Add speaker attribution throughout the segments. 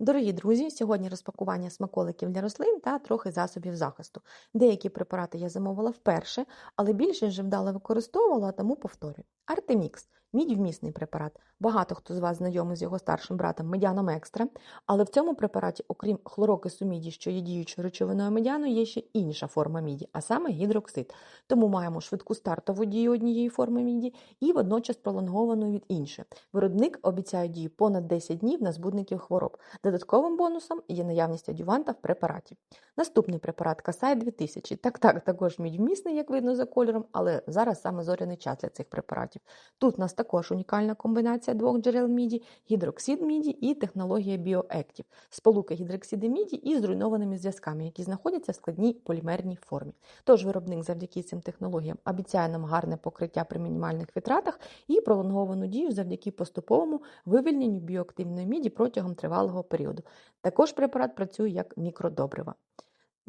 Speaker 1: Дорогі друзі, сьогодні розпакування смаколиків для рослин та трохи засобів захисту. Деякі препарати я замовила вперше, але більше вже вдало використовувала, тому повторюю. Артемікс мідь-вмісний препарат. Багато хто з вас знайомий з його старшим братом медяном екстра, але в цьому препараті, окрім хлорокису міді, що є діючою речовиною медяну, є ще інша форма міді, а саме гідроксид. Тому маємо швидку стартову дію однієї форми міді і водночас пролонговану від іншої. Виробник обіцяє дію понад 10 днів на збудників хвороб. Додатковим бонусом є наявність адюванта в препараті. Наступний препарат Касай 2000. Так, так, також мідь-вмісний, як видно за кольором, але зараз саме зоряний час для цих препаратів. Тут у нас також унікальна комбінація двох джерел міді, гідроксид міді і технологія BioActive, сполука гідроксиди міді із зруйнованими зв'язками, які знаходяться в складній полімерній формі. Тож виробник завдяки цим технологіям обіцяє нам гарне покриття при мінімальних витратах і пролонговану дію завдяки поступовому вивільненню біоактивної міді протягом тривалого періоду. Також препарат працює як мікродобрива.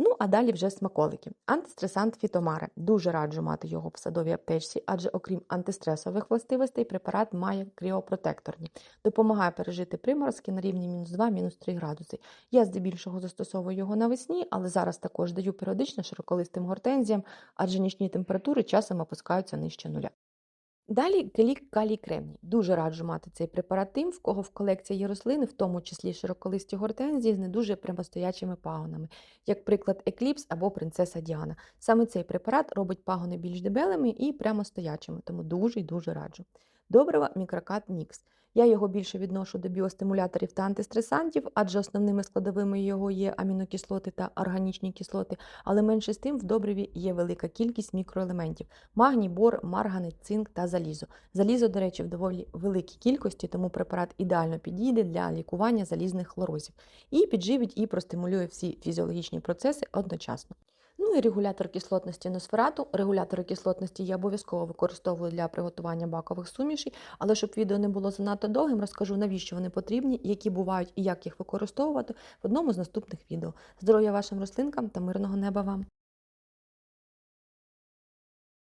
Speaker 1: Ну, а далі вже смаколики. Антистресант Фітомаре. Дуже раджу мати його в садовій аптечці, адже окрім антистресових властивостей, препарат має кріопротекторні. Допомагає пережити приморозки на рівні мінус 2, мінус 3 градуси. Я здебільшого застосовую його навесні, але зараз також даю періодично широколистим гортензіям, адже нічні температури часом опускаються нижче нуля. Далі келік калій кремній. Дуже раджу мати цей препарат тим, в кого в колекції є рослини, в тому числі широколисті гортензії з не дуже прямостоячими пагонами, як приклад Екліпс або принцеса Діана. Саме цей препарат робить пагони більш дебелими і прямостоячими, тому дуже і дуже раджу. Добрива мікрокат мікс. Я його більше відношу до біостимуляторів та антистресантів, адже основними складовими його є амінокислоти та органічні кислоти, але менше з тим в добриві є велика кількість мікроелементів: магній, бор, марганець, цинк та залізо. Залізо, до речі, в доволі великій кількості, тому препарат ідеально підійде для лікування залізних хлорозів і підживить і простимулює всі фізіологічні процеси одночасно. Ну і регулятор кислотності носферату. Регулятори кислотності я обов'язково використовую для приготування бакових сумішей, але щоб відео не було занадто довгим, розкажу, навіщо вони потрібні, які бувають і як їх використовувати в одному з наступних відео. Здоров'я вашим рослинкам та мирного неба вам!